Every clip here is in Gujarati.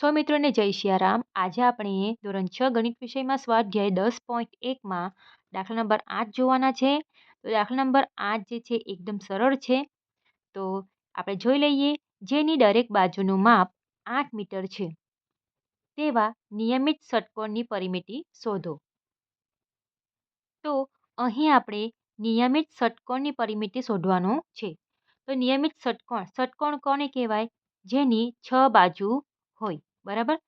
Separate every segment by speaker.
Speaker 1: સૌ મિત્રોને જય સિયારામ આજે આપણે ધોરણ છ ગણિત વિષયમાં સ્વાધ્યાય દસ પોઈન્ટ એકમાં દાખલા નંબર આઠ જોવાના છે. તો દાખલા નંબર આઠ જે છે એકદમ સરળ છે. તો આપણે જોઈ લઈએ, જેની દરેક બાજુનું માપ આઠ મીટર છે. તેવા નિયમિત ષટકોણની પરિમિતિ શોધો. તો અહીં આપણે નિયમિત ષટકોણની પરિમિતિ શોધવાનું છે. તો નિયમિત ષટકોણ ષટકોણ કોને કહેવાય? જેની છ બાજુ હોય. બરાબર?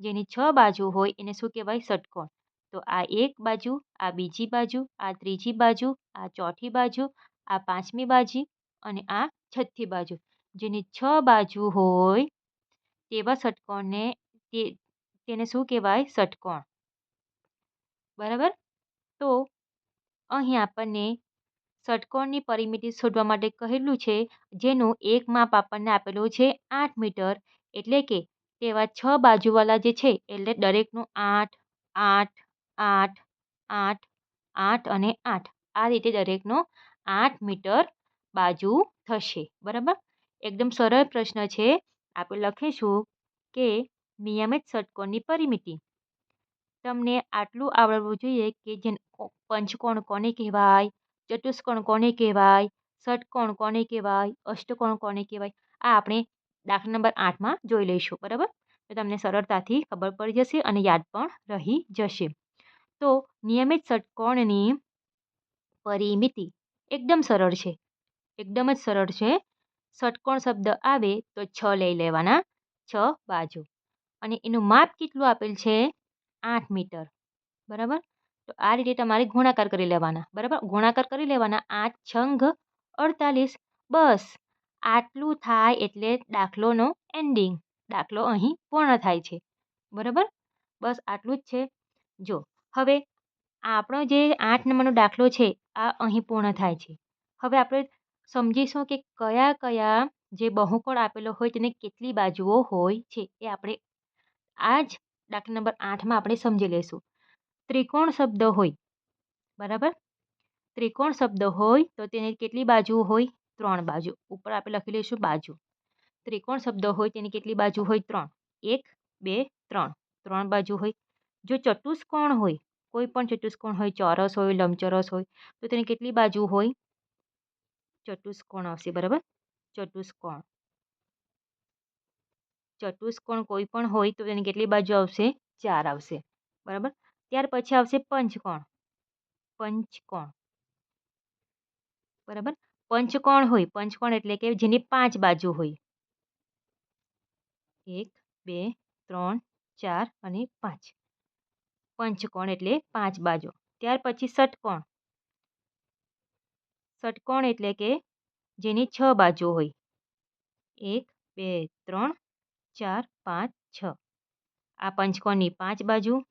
Speaker 1: જેની છ બાજુ હોય એને શું કહેવાય? ષટકોણ. તો આ એક બાજુ, આ બીજી બાજુ, આ ત્રીજી બાજુ, આ ચોથી બાજુ, આ પાંચમી બાજુ અને આ છઠ્ઠી બાજુ. જેની છ બાજુ હોય તેવા ષટકોણને તે, તેને શું કહેવાય? ષટકોણ. બરાબર? તો અહીં આપણને ષટકોણની પરિમિતિ શોધવા માટે કહેલું છે, જેનું એક માપ આપણને આપેલું છે આઠ મીટર. એટલે કે તેવા છ બાજુવાળા જે છે, એટલે દરેકનું આઠ આઠ આઠ આઠ આઠ અને આઠ. આ રીતે દરેકનો આઠ મીટર બાજુ થશે. બરાબર? એકદમ સરળ પ્રશ્ન છે. આપણે લખીશું કે નિયમિત ષટકોણની પરિમિતિ. તમને આટલું આવડવું જોઈએ કે જે પંચકોણ કોને કહેવાય, ચતુષ્કોણ કોને કહેવાય, ષટકોણ કોને કહેવાય, અષ્ટકોણ કોને કહેવાય? આ આપણે દાખલા નંબર આઠમાં જોઈ લઈશું, બરાબર? તો તમને સરળતાથી ખબર પડી જશે અને યાદ પણ રહી જશે. તો નિયમિત ષટકોણની પરિમિતિ એકદમ સરળ છે. એકદમ જ સરળ છે. ષટકોણ શબ્દ આવે તો છ લઈ લેવાના, છ બાજુ. અને એનું માપ કેટલું આપેલ છે? આઠ મીટર. બરાબર? તો આ રીતે તમારે ગુણાકાર કરી લેવાના. બરાબર? ગુણાકાર કરી લેવાના. આઠ છંગ અડતાલીસ. બસ. આટલું થાય એટલે દાખલોનો એન્ડિંગ દાખલો અહીં પૂર્ણ થાય છે. બરાબર? બસ આટલું જ છે. જો, હવે આપણો જે આઠ નંબરનો દાખલો છે, આ અહીં પૂર્ણ થાય છે. હવે આપણે સમજીશું કે કયા કયા જે બહુકોણ આપેલો હોય તેને કેટલી બાજુઓ હોય છે, એ આપણે આ જ દાખલા નંબર આઠમાં આપણે સમજી લઈશું. ત્રિકોણ શબ્દ હોય. બરાબર? ત્રિકોણ શબ્દ હોય તો તેને કેટલી બાજુઓ હોય? ત્રણ બાજુ. ઉપર આપણે લખી લઈશું બાજુ. ત્રિકોણ શબ્દ હોય તેની કેટલી બાજુ હોય? ત્રણ. એક, બે, ત્રણ. ત્રણ બાજુ હોય. જો ચતુષ્કોણ હોય, કોઈ પણ ચતુષ્કોણ હોય, ચોરસ હોય, લંબચોરસ હોય, તો તેની કેટલી બાજુ હોય? ચતુષ્કોણ આવશે, બરાબર? ચતુષ્કોણ. ચતુષ્કોણ કોઈ પણ હોય, તો તેની કેટલી બાજુ આવશે? ચાર આવશે. બરાબર? ત્યાર પછી આવશે પંચકોણ. પંચકોણ. બરાબર? પંચકોણ હોય, પંચકોણ એટલે કે જેની પાંચ બાજુ હોય. એક, બે, ત્રણ, ચાર અને પાંચ. પંચકોણ એટલે પાંચ બાજુ. ત્યાર પછી ષટકોણ. ષટકોણ એટલે કે જેની છ બાજુ હોય. એક, બે, ત્રણ, ચાર, પાંચ, છ. આ પંચકોણની પાંચ બાજુ,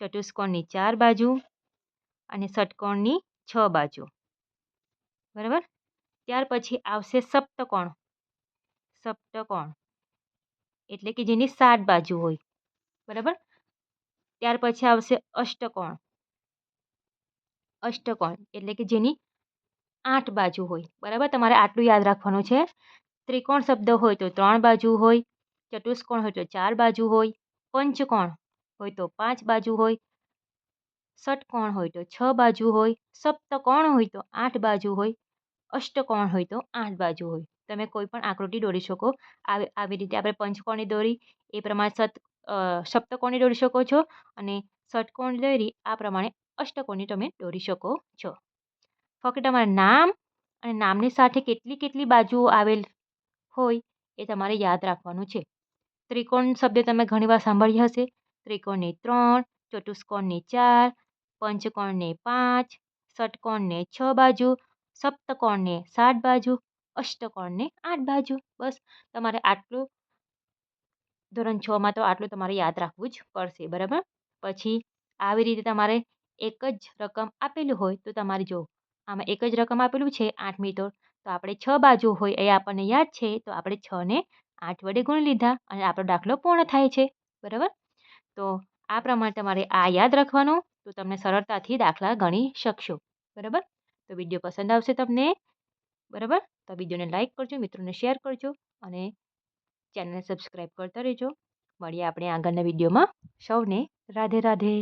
Speaker 1: ચતુષ્કોણની ચાર બાજુ અને ષટકોણની છ બાજુ. બરાબર? ત્યાર પછી આવશે સપ્તકોણ. સપ્તકોણ. એટલે કે જેની સાત બાજુ હોય. બરાબર? ત્યાર પછી આવશે અષ્ટકોણ. અષ્ટકોણ એટલે કે જેની આઠ બાજુ હોય. બરાબર? તમારે આટલું યાદ રાખવાનું છે. ત્રિકોણ શબ્દ હોય તો ત્રણ બાજુ હોય. ચતુષ્કોણ હોય તો ચાર બાજુ હોય. પંચકોણ હોય તો પાંચ બાજુ હોય. ષટકોણ હોય તો છ બાજુ હોય. સપ્તકોણ હોય તો આઠ બાજુ હોય. અષ્ટકોણ હોય તો આઠ બાજુ હોય. તમે કોઈ પણ આકૃતિ દોરી શકો. આવી આવી રીતે આપણે પંચકોણની દોરી, એ પ્રમાણે સત સપ્તકોણની દોરી શકો છો અને ષટકોણ દોરી, આ પ્રમાણે અષ્ટકોણની તમે દોરી શકો છો. ફક્ત તમારું નામ અને નામની સાથે કેટલી કેટલી બાજુઓ આવેલ હોય એ તમારે યાદ રાખવાનું છે. ત્રિકોણ શબ્દ તમે ઘણીવાર સાંભળ્યા હશે. ત્રિકોણને ત્રણ, ચતુષ્કોણને ચાર, પંચકોણને પાંચ, ષટકોણને છ બાજુ સપ્તકોણને સાત બાજુ, અષ્ટકોણને આઠ બાજુ. બસ, તમારે આટલું, ધોરણ છમાં તો આટલું તમારે યાદ રાખવું જ પડશે, બરાબર? પછી આવી રીતે તમારે એક જ રકમ આપેલું હોય તો તમારે જો, આમાં એક જ રકમ આપેલું છે આઠ તો તો આપણે છ બાજુ હોય એ આપણને યાદ છે, તો આપણે છને આઠ વડે ગુણી લીધા અને આપણો દાખલો પૂર્ણ થાય છે, બરાબર? તો આ પ્રમાણે તમારે આ યાદ રાખવાનું, તો તમને સરળતાથી દાખલા ગણી શકશો, બરાબર? તો વીડિયો પસંદ આવશે તમને. બરાબર? તો વિડીયોને લાઇક કરજો, મિત્રોને શેર કરજો અને ચેનલને સબસ્ક્રાઈબ કરતા રહેજો. મળીએ આપણે આગળના વિડીયોમાં. સૌને રાધે રાધે.